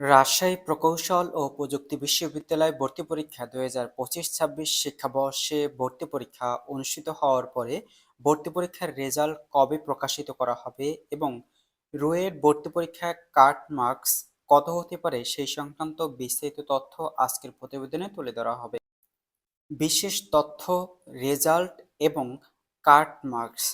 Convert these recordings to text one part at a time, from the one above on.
রাজশাহী প্রকৌশল ও প্রযুক্তি বিশ্ববিদ্যালয় ভর্তি পরীক্ষা দু হাজার পঁচিশ ছাব্বিশ শিক্ষাবর্ষে ভর্তি পরীক্ষা অনুষ্ঠিত হওয়ার পরে ভর্তি পরীক্ষার রেজাল্ট কবে প্রকাশিত করা হবে এবং রুয়েট ভর্তি পরীক্ষায় কাট মার্কস কত হতে পারে সেই সংক্রান্ত বিস্তারিত তথ্য আজকের প্রতিবেদনে তুলে ধরা হবে। বিশেষ তথ্য, রেজাল্ট এবং কাট মার্কস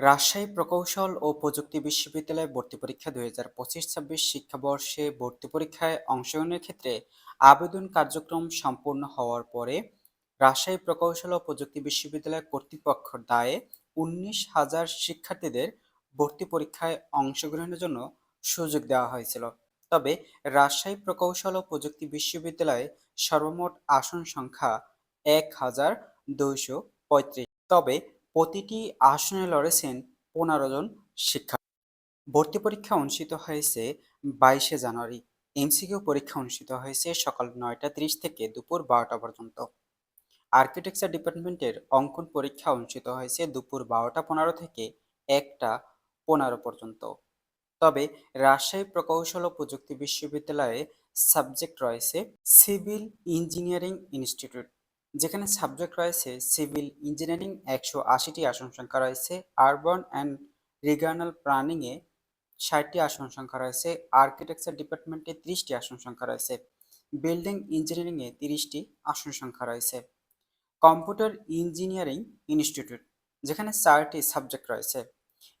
রাজশাহী প্রকৌশল ও প্রযুক্তি বিশ্ববিদ্যালয়ে ভর্তি পরীক্ষা দুই হাজার পঁচিশ ছাব্বিশ শিক্ষাবর্ষে ভর্তি পরীক্ষায় অংশগ্রহণের ক্ষেত্রে আবেদন কার্যক্রম সম্পূর্ণ হওয়ার পরে রাজশাহী প্রকৌশল ও প্রযুক্তি বিশ্ববিদ্যালয় কর্তৃপক্ষের দায়ে উনিশ হাজার শিক্ষার্থীদের ভর্তি পরীক্ষায় অংশগ্রহণের জন্য সুযোগ দেওয়া হয়েছিল। তবে রাজশাহী প্রকৌশল ও প্রযুক্তি বিশ্ববিদ্যালয়ে সর্বমোট আসন সংখ্যা এক হাজার দুইশো পঁয়ত্রিশ। তবে প্রতিটি আসনে লড়েছেন পনেরো জন শিক্ষার্থী ভর্তি পরীক্ষা অনুষ্ঠিত হয়েছে বাইশে জানুয়ারি। এমসিকিউ পরীক্ষা অনুষ্ঠিত হয়েছে সকাল নয়টা তিরিশ থেকে দুপুর বারোটা পর্যন্ত। আর্কিটেকচার ডিপার্টমেন্টের অঙ্কন পরীক্ষা অনুষ্ঠিত হয়েছে দুপুর বারোটা পনেরো থেকে একটা পনেরো পর্যন্ত। তবে রাজশাহী প্রকৌশল ও প্রযুক্তি বিশ্ববিদ্যালয়ে সাবজেক্ট রয়েছে সিভিল ইঞ্জিনিয়ারিং ইনস্টিটিউট। যেখানে সাবজেক্ট রয়েছে সিভিল ইঞ্জিনিয়ারিং একশো আশিটি আসন সংখ্যা রয়েছে আরবান অ্যান্ড রিগানাল প্ল্যানিংয়ে ষাটটি আসন সংখ্যা রয়েছে আর্কিটেকচার ডিপার্টমেন্টে ত্রিশটি আসন সংখ্যা রয়েছে বিল্ডিং ইঞ্জিনিয়ারিংয়ে তিরিশটি আসন সংখ্যা রয়েছে কম্পিউটার ইঞ্জিনিয়ারিং ইনস্টিটিউট যেখানে চারটি সাবজেক্ট রয়েছে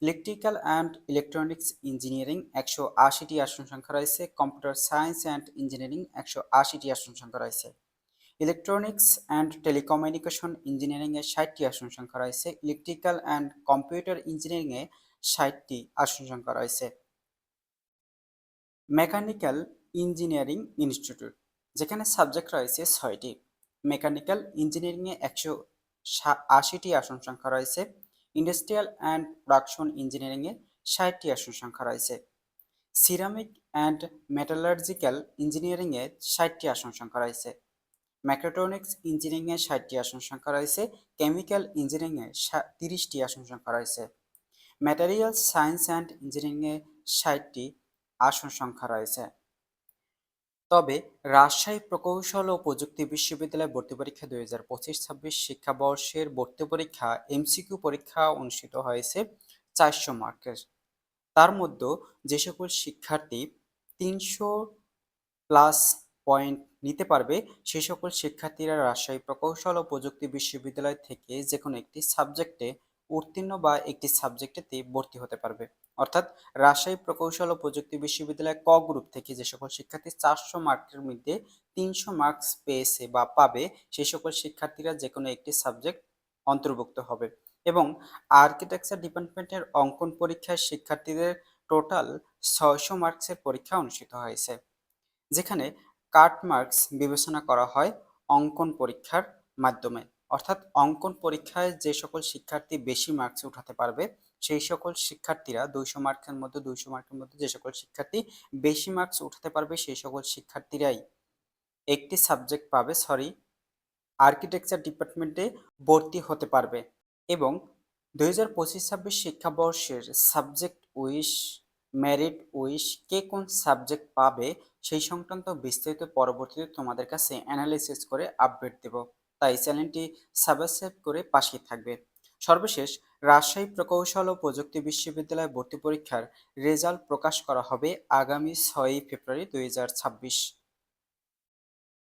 ইলেকট্রিক্যাল অ্যান্ড ইলেকট্রনিক্স ইঞ্জিনিয়ারিং একশো আশিটি আসন সংখ্যা রয়েছে কম্পিউটার সায়েন্স অ্যান্ড ইঞ্জিনিয়ারিং একশো আশিটি আসন সংখ্যা রয়েছে। ইলেকট্রনিক্স অ্যান্ড টেলিকমিউনিকেশন ইঞ্জিনিয়ারিংয়ে ষাটটি আসন সংখ্যা রয়েছে। ইলেকট্রিক্যাল অ্যান্ড কম্পিউটার ইঞ্জিনিয়ারিংয়ে ষাটটি আসন সংখ্যা রয়েছে। মেকানিক্যাল ইঞ্জিনিয়ারিং ইনস্টিটিউট যেখানে সাবজেক্ট রয়েছে ছয়টি। মেকানিক্যাল ইঞ্জিনিয়ারিংয়ে একশো আশিটি আসন সংখ্যা রয়েছে। ইন্ডাস্ট্রিয়াল অ্যান্ড প্রোডাকশন ইঞ্জিনিয়ারিংয়ে ষাটটি আসন সংখ্যা রয়েছে। সিরামিক অ্যান্ড মেটালার্জিক্যাল ইঞ্জিনিয়ারিংয়ে ষাটটি আসন সংখ্যা রয়েছে। ম্যাক্রোটনিক্স ইঞ্জিনিয়ারিংয়ে ষাটটি আসন সংখ্যা রয়েছে। কেমিক্যাল ইঞ্জিনিয়ারিংয়ে তিরিশটি আসন সংখ্যা রয়েছে। ম্যাটেরিয়াল সায়েন্স অ্যান্ড ইঞ্জিনিয়ারিংয়ে ষাটটি আসন সংখ্যা রয়েছে। তবে রাজশাহী প্রকৌশল ও প্রযুক্তি বিশ্ববিদ্যালয় ভর্তি পরীক্ষা দুই হাজার পঁচিশ, ছাব্বিশ শিক্ষাবর্ষের ভর্তি পরীক্ষা এমসিকিউ পরীক্ষা অনুষ্ঠিত হয়েছে চারশো মার্কের। তার মধ্যে যে সকল শিক্ষার্থী তিনশো প্লাস পয়েন্ট নিতে পারবে। সেই সকল শিক্ষার্থীরা রাজশাহী প্রকৌশল ও প্রযুক্তি বিশ্ববিদ্যালয় থেকে যে কোনো একটি সাবজেক্টে উত্তীর্ণ বা একটি সাবজেক্টেতে ভর্তি হতে পারবে। অর্থাৎ রাজশাহী প্রকৌশল ও প্রযুক্তি বিশ্ববিদ্যালয় ক গ্রুপ থেকে যে সকল শিক্ষার্থী চারশো মার্কের মধ্যে তিনশো মার্কস পেয়েছে বা পাবে, সেই সকল শিক্ষার্থীরা যে কোনো একটি সাবজেক্ট অন্তর্ভুক্ত হবে। এবং আর্কিটেকচার ডিপার্টমেন্টের অঙ্কন পরীক্ষায় শিক্ষার্থীদের টোটাল ছয়শো মার্কসের পরীক্ষা অনুষ্ঠিত হয়েছে। যেখানে কাট মার্কস বিবেচনা করা হয় অঙ্কন পরীক্ষার মাধ্যমে। অর্থাৎ অঙ্কন পরীক্ষায় যে সকল শিক্ষার্থী বেশি মার্কস উঠাতে পারবে, সেই সকল শিক্ষার্থীরা দুইশো মার্কের মধ্যে, দুইশো মার্কের মধ্যে যে সকল শিক্ষার্থী বেশি মার্কস উঠাতে পারবে, সেই সকল শিক্ষার্থীরাই একটি সাবজেক্ট পাবে, সরি, আর্কিটেকচার ডিপার্টমেন্টে ভর্তি হতে পারবে এবং দুই হাজার পঁচিশ, ছাব্বিশ শিক্ষাবর্ষের সাবজেক্ট উইশ, মেরিট উইশ কে কোন সাবজেক্ট পাবে সেই সংক্রান্ত বিস্তারিত পরবর্তীতে তোমাদের কাছে অ্যানালিসিস করে আপডেট দেব। তাই চ্যানেলটি সাবস্ক্রাইব করে পাশে থাকবে। সর্বশেষ, রাজশাহী প্রকৌশল ও প্রযুক্তি বিশ্ববিদ্যালয় ভর্তি পরীক্ষার রেজাল্ট প্রকাশ করা হবে আগামী ছয়ই ফেব্রুয়ারি দুই হাজার ছাব্বিশ।